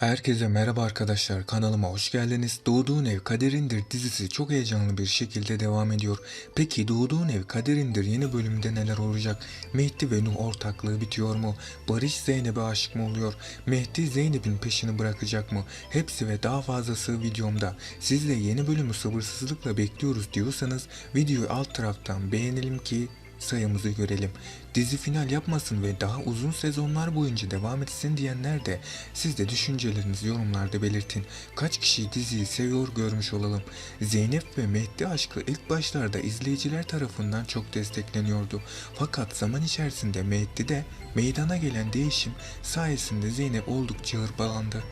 Herkese merhaba arkadaşlar kanalıma hoş geldiniz. Doğduğun Ev Kaderindir dizisi çok heyecanlı bir şekilde devam ediyor. Peki Doğduğun Ev Kaderindir yeni bölümde neler olacak? Mehdi ve Nuh ortaklığı bitiyor mu? Barış Zeynep'e aşık mı oluyor? Mehdi Zeynep'in peşini bırakacak mı? Hepsi ve daha fazlası videomda. Siz de yeni bölümü sabırsızlıkla bekliyoruz diyorsanız videoyu alt taraftan beğenelim ki sayımızı görelim. Dizi final yapmasın ve daha uzun sezonlar boyunca devam etsin diyenler de siz de düşüncelerinizi yorumlarda belirtin. Kaç kişi diziyi seviyor görmüş olalım. Zeynep ve Mehdi aşkı ilk başlarda izleyiciler tarafından çok destekleniyordu. Fakat zaman içerisinde Mehdi'de meydana gelen değişim sayesinde Zeynep oldukça hırpalandı.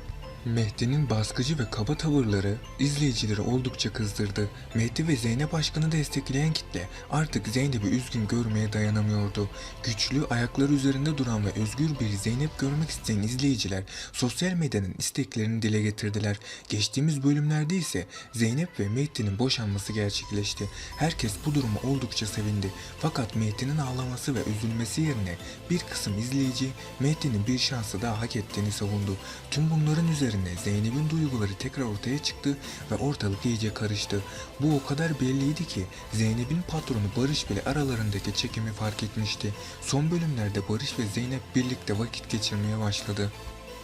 Mehdi'nin baskıcı ve kaba tavırları izleyicileri oldukça kızdırdı. Mehdi ve Zeynep aşkını destekleyen kitle artık Zeynep'i üzgün görmeye dayanamıyordu. Güçlü, ayakları üzerinde duran ve özgür bir Zeynep görmek isteyen izleyiciler sosyal medyanın isteklerini dile getirdiler. Geçtiğimiz bölümlerde ise Zeynep ve Mehdi'nin boşanması gerçekleşti. Herkes bu duruma oldukça sevindi. Fakat Mehdi'nin ağlaması ve üzülmesi yerine bir kısım izleyici Mehdi'nin bir şansı daha hak ettiğini savundu. Tüm bunların üzerine Zeynep'in duyguları tekrar ortaya çıktı ve ortalık iyice karıştı. Bu o kadar belliydi ki Zeynep'in patronu Barış bile aralarındaki çekimi fark etmişti. Son bölümlerde Barış ve Zeynep birlikte vakit geçirmeye başladı.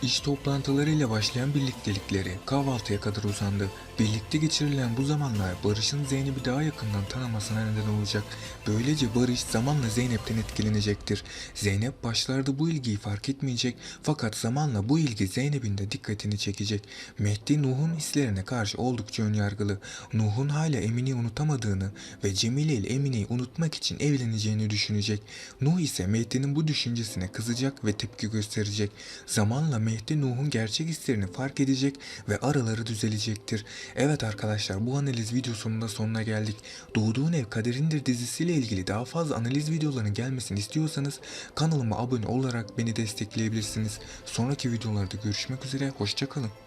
İş toplantılarıyla başlayan birliktelikleri kahvaltıya kadar uzandı. Birlikte geçirilen bu zamanlar Barış'ın Zeynep'i daha yakından tanımasına neden olacak. Böylece Barış zamanla Zeynep'ten etkilenecektir. Zeynep başlarda bu ilgiyi fark etmeyecek fakat zamanla bu ilgi Zeynep'in de dikkatini çekecek. Mehdi Nuh'un hislerine karşı oldukça önyargılı. Nuh'un hala Emine'yi unutamadığını ve Cemile ile Emine'yi unutmak için evleneceğini düşünecek. Nuh ise Mehdi'nin bu düşüncesine kızacak ve tepki gösterecek. Zamanla Mehdi Nuh'un gerçek hislerini fark edecek ve araları düzelecektir. Evet arkadaşlar bu analiz videosunun da sonuna geldik. Doğduğun Ev Kaderindir dizisiyle ilgili daha fazla analiz videolarının gelmesini istiyorsanız kanalıma abone olarak beni destekleyebilirsiniz. Sonraki videolarda görüşmek üzere hoşçakalın.